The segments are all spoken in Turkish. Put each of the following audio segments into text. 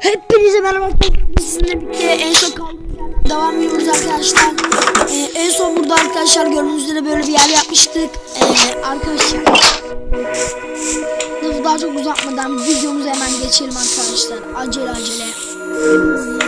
Hepinize merhaba arkadaşlar. Sizinle birlikte en son kaldığımız devam ediyoruz arkadaşlar. Ee, en son burada arkadaşlar gördüğünüz üzere böyle bir yer yapmıştık. Ee, arkadaşlar. Lafı daha çok uzatmadan videomuza hemen geçelim arkadaşlar. Acele acele.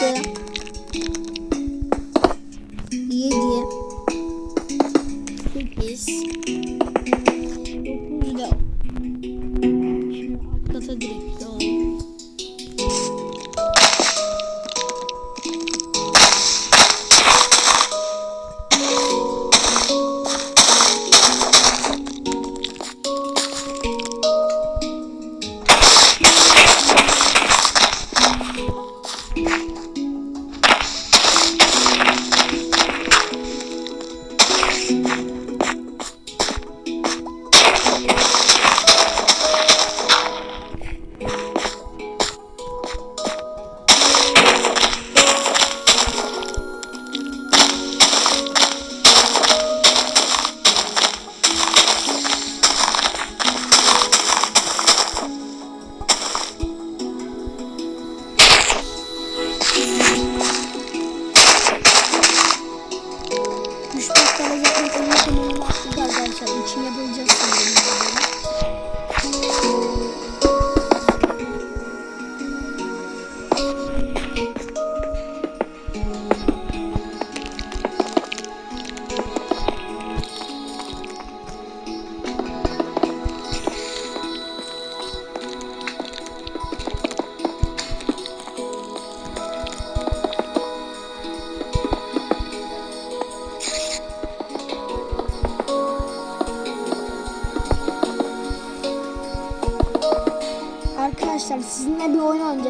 você. Üç onun konumunu attık arkadaşlar. İçin yapılacak sanırım.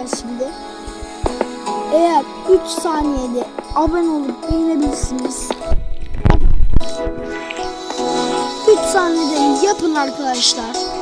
Oyun oynayacağız şimdi. Eğer 3 saniyede abone olup beğenebilirsiniz. 3 saniyede yapın arkadaşlar.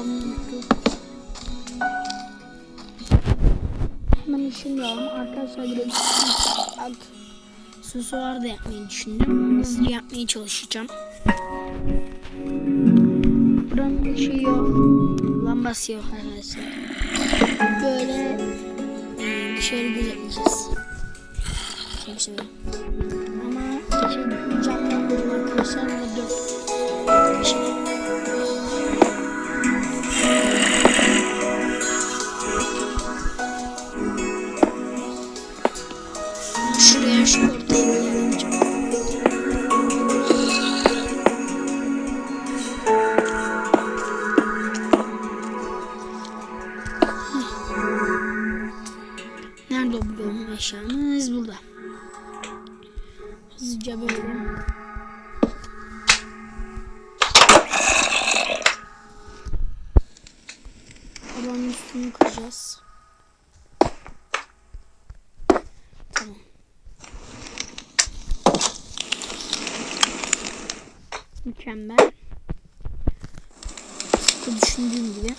Unuttum. Hemen işim alalım. Arkadaşlar alt susuar da yapmayı düşündüm. Hızlı yapmaya çalışacağım. Buranın şey yok. Lambası yok arkadaşlar. Böyle e, dışarı gözetleyeceğiz. Şöyle. Ama şey, camdan arkadaşlar. Ama eşyamız? Burada. Hızlıca böyle. Oranın üstünü kıracağız. Tamam. Mükemmel. Tıpkı düşündüğüm gibi.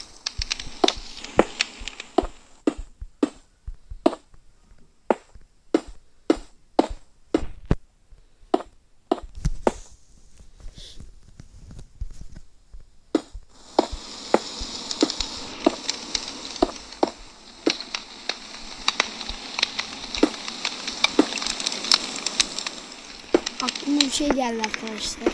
Şey geldi arkadaşlar.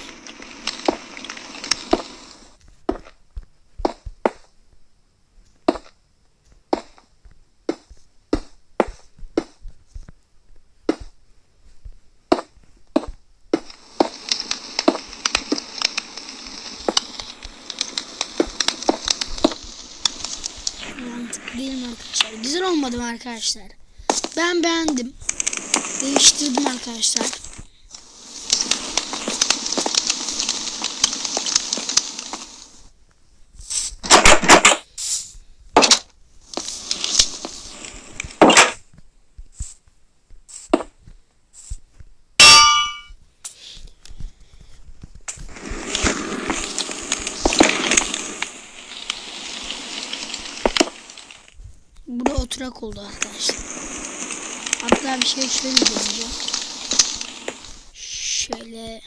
Mantıklı değil mi arkadaşlar? Güzel olmadı mı arkadaşlar? Ben beğendim. Değiştirdim arkadaşlar. Oturak oldu arkadaşlar. Hatta bir şey şöyle deneyeceğim. Şöyle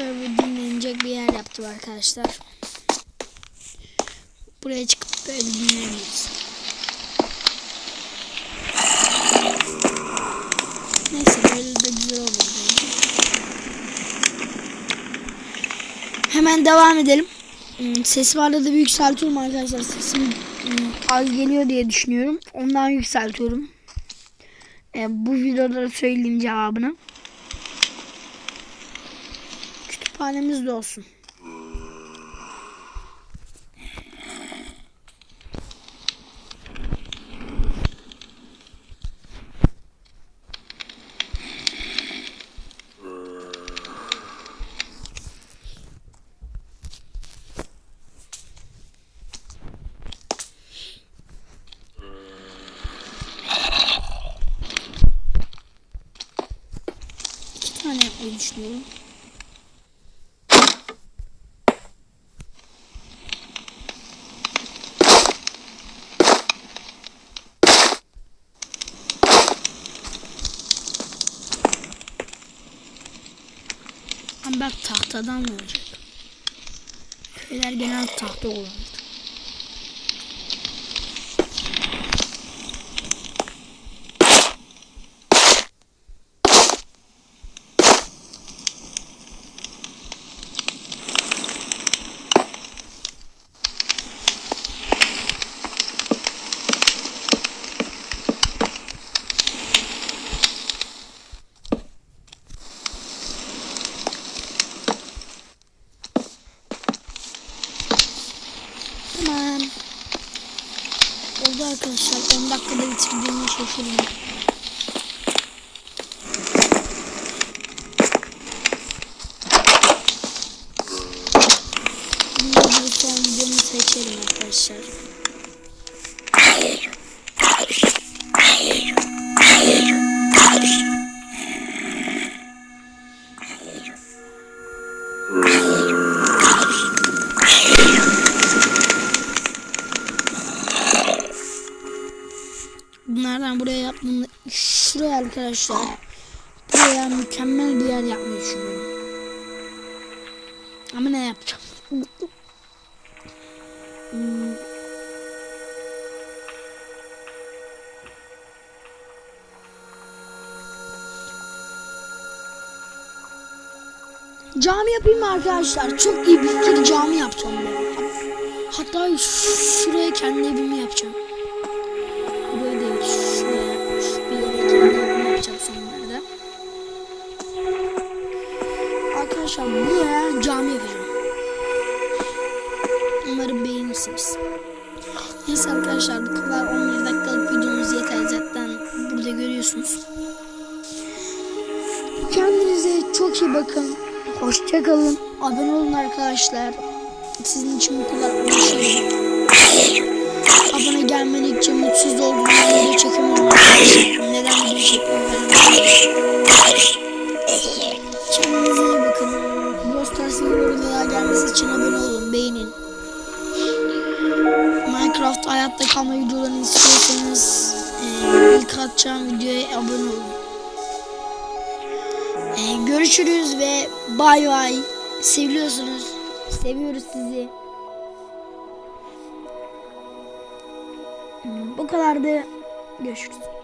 Böyle bir dinlenecek bir yer yaptım arkadaşlar. Buraya çıkıp böyle dinlenebiliriz. Neyse böyle de güzel olur. Hemen devam edelim. Hmm, Ses varlığı da bir yükseltiyorum arkadaşlar. Sesim hmm, az geliyor diye düşünüyorum. Ondan yükseltiyorum. E, bu videoda da söyleyeyim cevabını. Kütüphanemiz de olsun. Düşünüyorum. Bak tahtadan olacak? Köyler genel tahta kullanır. Bitirdiğimi şaşırdım. Bunu bir son videomu seçelim arkadaşlar. Bunlardan buraya yaptığımda şuraya arkadaşlar buraya mükemmel bir yer yapmayı. Ama ne yapacağım? Cami yapayım mı arkadaşlar? Çok iyi bir fikir cami yapacağım ben. Hatta şuraya kendi evimi yapacağım. Arkadaşlar buraya cami yapacağım. Umarım beğenirsiniz. Neyse arkadaşlar bu kadar 11 dakikalık videomuz yeter zaten burada görüyorsunuz. Kendinize çok iyi bakın. Hoşçakalın. Abone olun arkadaşlar. Sizin için bu kadar uğraşıyorum. Abone gelmedik için mutsuz oldum. Video çekemiyorum arkadaşlar. Neden video çekmiyorum? Stars'ın videolar gelmesi için abone olun. Beğenin. Minecraft hayatta kalma videolarını istiyorsanız e, ilk atacağım videoya abone olun. E, görüşürüz ve bay bay. Seviyorsunuz. Seviyoruz sizi. Bu kadardı. Görüşürüz.